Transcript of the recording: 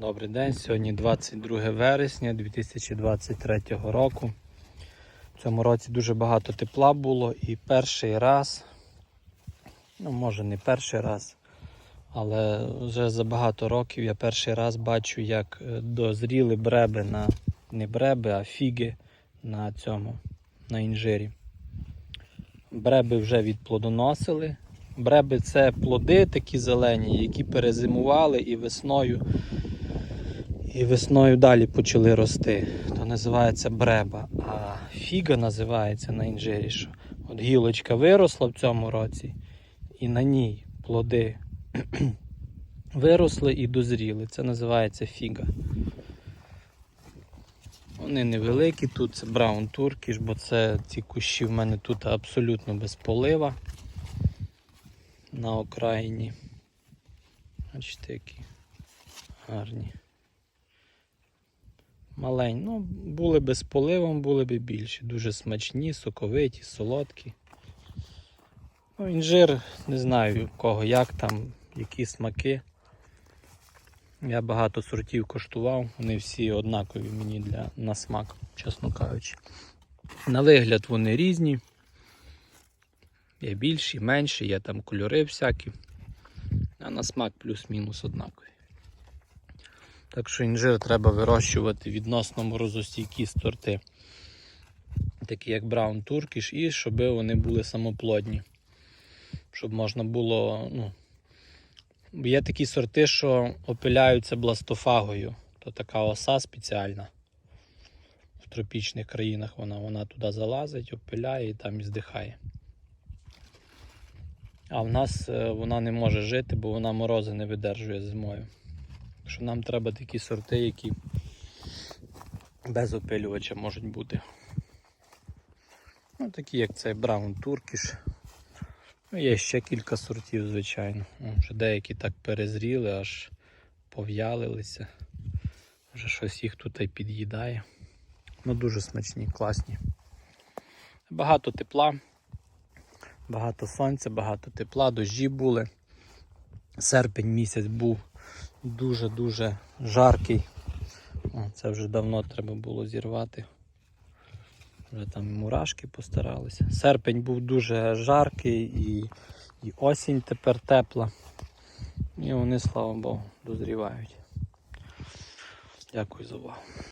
Добрий день, сьогодні 22 вересня 2023 року. В цьому році дуже багато тепла було і перший раз, ну може не перший раз, але вже за багато років я перший раз бачу, як е, дозріли бреби на не бреби, а фіги на цьому, на інжирі. Бреби вже відплодоносили. Бреби це плоди такі зелені, які перезимували і весною і весною далі почали рости. То називається бреба. А фіга називається на інжирі. Що от гілочка виросла в цьому році, і на ній плоди виросли і дозріли. Це називається фіга. Вони невеликі тут, це браун туркіш, бо це ці кущі в мене тут абсолютно без полива на окраїні. Бачите, які гарні. Малень. Ну, були би з поливом, були б більші. Дуже смачні, соковиті, солодкі. Ну, інжир, не знаю кого, як там, які смаки. Я багато сортів коштував, вони всі однакові мені для, на смак, чесно кажучи. На вигляд вони різні. Є більші, менші, є там кольори всякі. А на смак плюс-мінус однакові. Так що інжир треба вирощувати відносно морозостійкі сорти, такі як Браун Туркіш, і щоб вони були самоплодні. Щоб можна було. ну, Є такі сорти, що опиляються бластофагою. То така оса спеціальна. В тропічних країнах вона, вона туди залазить, опиляє і там і здихає. А в нас е, вона не може жити, бо вона морози не видержує зимою. Що нам треба такі сорти, які без опилювача можуть бути. Ну, такі як цей Браун Туркіш. Ну, є ще кілька сортів, звичайно. Вже деякі так перезріли, аж пов'ялилися. Вже щось їх тут і під'їдає. Ну дуже смачні, класні. Багато тепла, багато сонця, багато тепла, дощі були. Серпень місяць був дуже-дуже жаркий. Це вже давно треба було зірвати. Вже там мурашки постаралися. Серпень був дуже жаркий і, і осінь тепер тепла. І вони, слава Богу, дозрівають. Дякую за увагу.